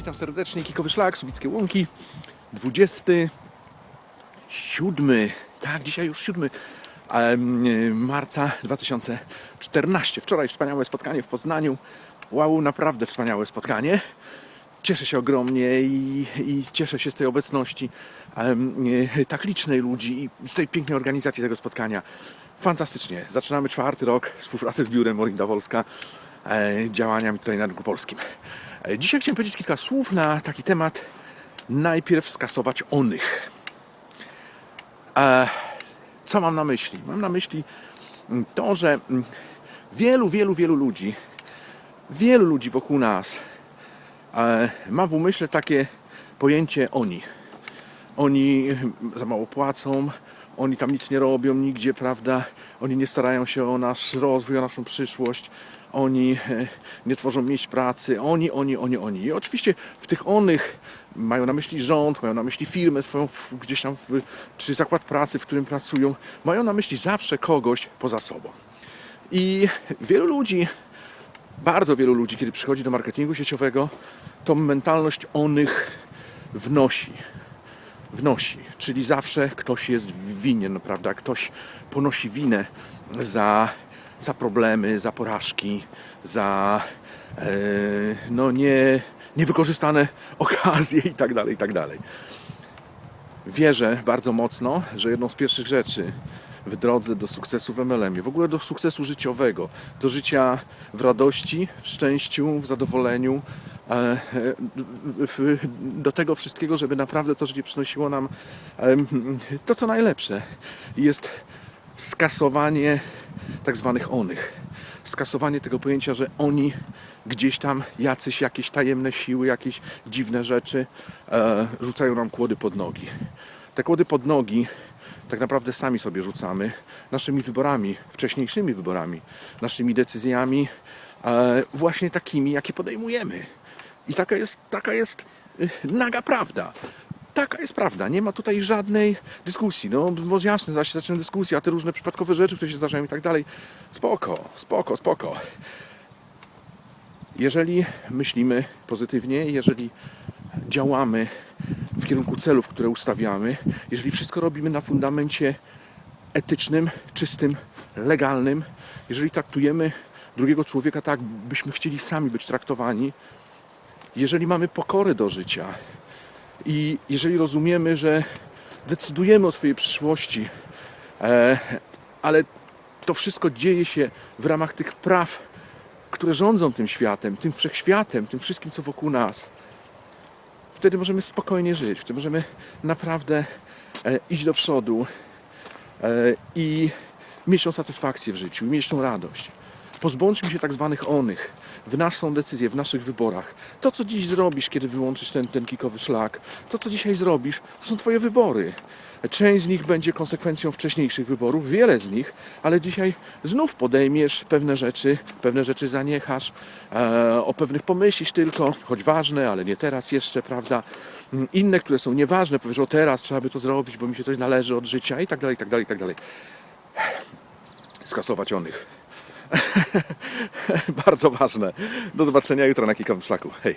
Witam serdecznie, Kikowy Szlak, Subickie Łąki. 27, tak, dzisiaj już 7 em, marca 2014. Wczoraj wspaniałe spotkanie w Poznaniu. Wow, naprawdę wspaniałe spotkanie. Cieszę się ogromnie i, i cieszę się z tej obecności e, tak licznej ludzi i z tej pięknej organizacji tego spotkania. Fantastycznie. Zaczynamy czwarty rok współpracy z biurem Morinda Wolska, e, działaniami tutaj na rynku polskim. E, Dzisiaj chciałem powiedzieć kilka słów na taki temat. Najpierw skasować onych. E, co mam na myśli? Mam na myśli mm, to, że mm, wielu, wielu, wielu ludzi, wielu ludzi wokół nas e, ma w umyśle takie pojęcie oni. Oni za mało płacą, oni tam nic nie robią nigdzie, prawda? Oni nie starają się o nasz rozwój, o naszą przyszłość. Oni e, nie tworzą miejsc pracy. Oni, oni, oni, oni. I oczywiście w tych onych mają na myśli rząd, mają na myśli firmę swoją gdzieś tam, w, czy zakład pracy, w którym pracują. Mają na myśli zawsze kogoś poza sobą. I wielu ludzi, bardzo wielu ludzi, kiedy przychodzi do marketingu sieciowego, tą mentalność onych wnosi wnosi, czyli zawsze ktoś jest winien, prawda? Ktoś ponosi winę za, za problemy, za porażki, za e, no nie, niewykorzystane okazje i tak dalej, i tak. Wierzę bardzo mocno, że jedną z pierwszych rzeczy w drodze do sukcesu w MLM-ie, w ogóle do sukcesu życiowego, do życia w radości, w szczęściu, w zadowoleniu, e, e, do tego wszystkiego, żeby naprawdę to życie przynosiło nam to, co najlepsze. Jest skasowanie tak zwanych onych. Skasowanie tego pojęcia, że oni gdzieś tam jacyś, jakieś tajemne siły, jakieś dziwne rzeczy e, rzucają nam kłody pod nogi. Te kłody pod nogi tak naprawdę sami sobie rzucamy naszymi wyborami, wcześniejszymi wyborami, naszymi decyzjami, e, właśnie takimi, jakie podejmujemy. I taka jest, taka jest y, naga prawda. Taka jest prawda. Nie ma tutaj żadnej dyskusji. No, może jasne, zaś zaczynamy dyskusję, a te różne przypadkowe rzeczy, które się zdarzają i tak dalej. Spoko, spoko, spoko. Jeżeli myślimy pozytywnie, jeżeli działamy w kierunku celów, które ustawiamy, jeżeli wszystko robimy na fundamencie etycznym, czystym, legalnym, jeżeli traktujemy drugiego człowieka tak, byśmy chcieli sami być traktowani, jeżeli mamy pokorę do życia i jeżeli rozumiemy, że decydujemy o swojej przyszłości, e, ale to wszystko dzieje się w ramach tych praw, które rządzą tym światem, tym wszechświatem, tym wszystkim, co wokół nas, wtedy możemy spokojnie żyć, wtedy możemy naprawdę e, iść do przodu e, i mieć tą satysfakcję w życiu, mieć tą radość. Pozbądźmy się tak zwanych onych w naszą decyzję, w naszych wyborach. To, co dziś zrobisz, kiedy wyłączysz ten, ten kikowy szlak, to, co dzisiaj zrobisz, to są Twoje wybory. Część z nich będzie konsekwencją wcześniejszych wyborów, wiele z nich, ale dzisiaj znów podejmiesz pewne rzeczy, pewne rzeczy zaniechasz, e, o pewnych pomyślisz tylko, choć ważne, ale nie teraz jeszcze, prawda? Mm, Inne, które są nieważne, powiesz, o teraz trzeba by to zrobić, bo mi się coś należy od życia i tak dalej, i tak dalej, i tak dalej. Skasować onych. Bardzo ważne. Do zobaczenia jutro na Kikowym Szlaku. Hej.